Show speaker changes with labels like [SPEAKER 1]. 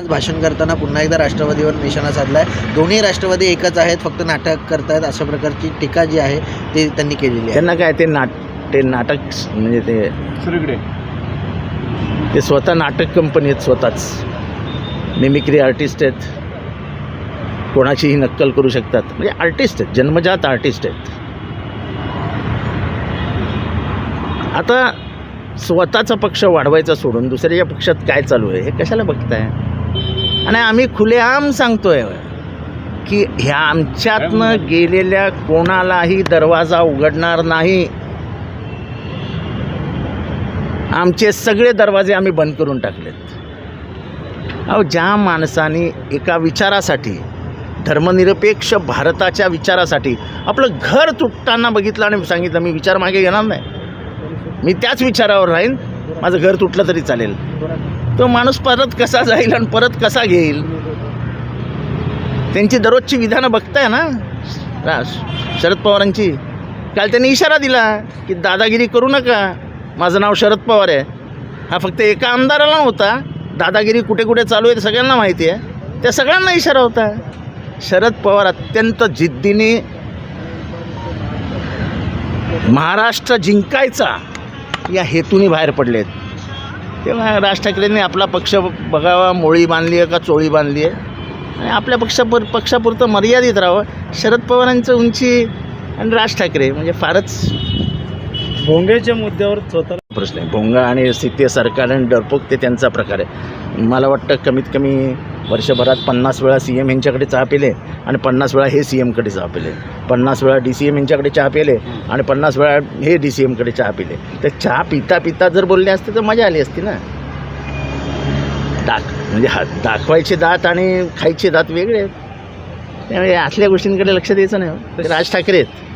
[SPEAKER 1] आज भाषण करताना पुन्हा एकदा राष्ट्रवादीवर निशाणा साधलाय. दोन्ही राष्ट्रवादी एकच आहेत फक्त नाटक करतायत अशा प्रकारची टीका जी आहे ती त्यांनी केलेली आहे.
[SPEAKER 2] त्यांना काय ते नाट ते नाटक म्हणजे ते ते स्वतः नाटक कंपनी आहेत स्वतःच. मिमिक्री आर्टिस्ट आहेत. कोणाचीही नक्कल करू शकतात. म्हणजे आर्टिस्ट आहेत जन्मजात आर्टिस्ट आहेत. आता स्वतःचा पक्ष वाढवायचा सोडून दुसऱ्याच्या पक्षात काय चालू आहे हे कशाला बघताय? आणि आम्ही खुलेआम सांगतोय की ह्या आमच्यातनं गेलेल्या कोणालाही दरवाजा उघडणार नाही. आमचे सगळे दरवाजे आम्ही बंद करून टाकलेत. अहो ज्या माणसाने एका विचारासाठी धर्मनिरपेक्ष भारताच्या विचारासाठी आपलं घर तुटताना बघितलं आणि सांगितलं मी विचार मागे घेणार नाही. मी त्याच विचारावर राहीन. माझं घर तुटलं तरी चालेल. तो माणूस परत कसा जाईल आणि परत कसा घेईल? त्यांची दररोजची विधानं बघताय ना? शरद पवारांची. काल त्यांनी इशारा दिला की दादागिरी करू नका. माझं नाव शरद पवार आहे. हा फक्त एका आमदाराला नव्हता. दादागिरी कुठे कुठे चालू आहे ते सगळ्यांना माहिती आहे. त्या सगळ्यांना इशारा होता. शरद पवार अत्यंत जिद्दीने महाराष्ट्र जिंकायचा या हेतूने बाहेर पडलेत. तेव्हा राज ठाकरेंनी आपला पक्ष बघावा मोळी बांधली आहे का चोळी बांधली आहे? आणि आपल्या पक्षापुर पक्षापुरतं मर्यादित राहावं. शरद पवारांचं उंची आणि राज ठाकरे म्हणजे फारच
[SPEAKER 3] भोंग्याच्या मुद्द्यावर स्वतः
[SPEAKER 2] प्रश्न आहे. भोंगा आणि स्थिती सरकार आणि डरपोक ते त्यांचा प्रकार आहे. मला वाटतं कमीत कमी वर्षभरात पन्नास वेळा सी एम यांच्याकडे चहा पिले आणि पन्नास वेळा हे सी एमकडे चहा पिले. पन्नास वेळा डी सी एम यांच्याकडे चहा पिले आणि पन्नास वेळा हे डी सी एमकडे चहा पिले. तर चहा पिता पिता जर बोलले असते तर मजा आली असती ना. दाख म्हणजे हा दाखवायचे दात आणि खायचे दात वेगळे आहेत. त्यामुळे असल्या गोष्टींकडे लक्ष द्यायचं नाही हो. राज ठाकरे आहेत.